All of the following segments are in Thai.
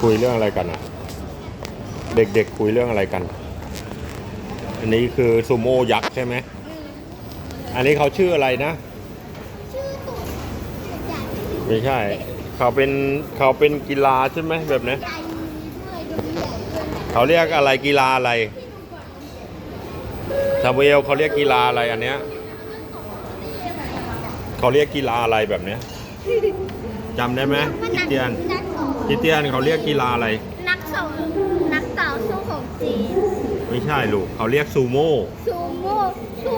คุยเรื่องอะไรกันอะ เด็กๆคุยเรื่องอะไรกัน อันนี้คือซูโม่ยักษ์ใช่ไหม อันนี้เขาชื่ออะไรนะชื่อตัวใหญ่ไม่ใช่ เขาเป็นเขาเป็นกีฬาใช่ไหมแบบนี้ใหญ่ด้วยดูใหญ่ด้วยเขาเรียกอะไรกีฬาอะไรซามูเอลเขาเรียกกีฬาอะไรอันเนี้ย เขาเรียกกีฬาอะไรแบบเนี้ยจำได้ไหมคิดเตียนนักต่อคิดเตียนเขาเรียกกีฬาอะไร นักต่อนักต่อสู้ของจีน ไม่ใช่ลูกเขาเรียกซูโม่ซูโม่ซู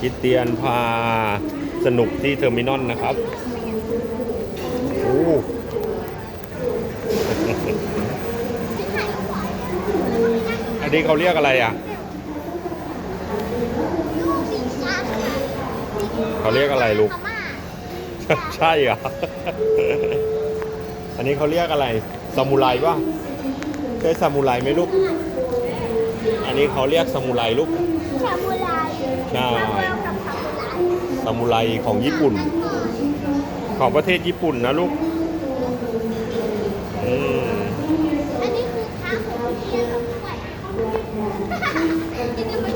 คิดเตียนพาสนุกที่เทอร์มินอลนะครับ โอ้ อันนี้เขาเรียกอะไรอะลูกปีชาจเขาเรียกอะไรลูกพม่าใช่เหรอ อันนี้เขาเรียกอะไรซามูไรป่ะใช่ซามูไรไหมลูก อันนี้เขาเรียกซามูไรลูกซามูไรใช่ซามูไรกับซามูไรซามูไรของญี่ปุ่น ของประเทศญี่ปุ่นนะลูกซ 지금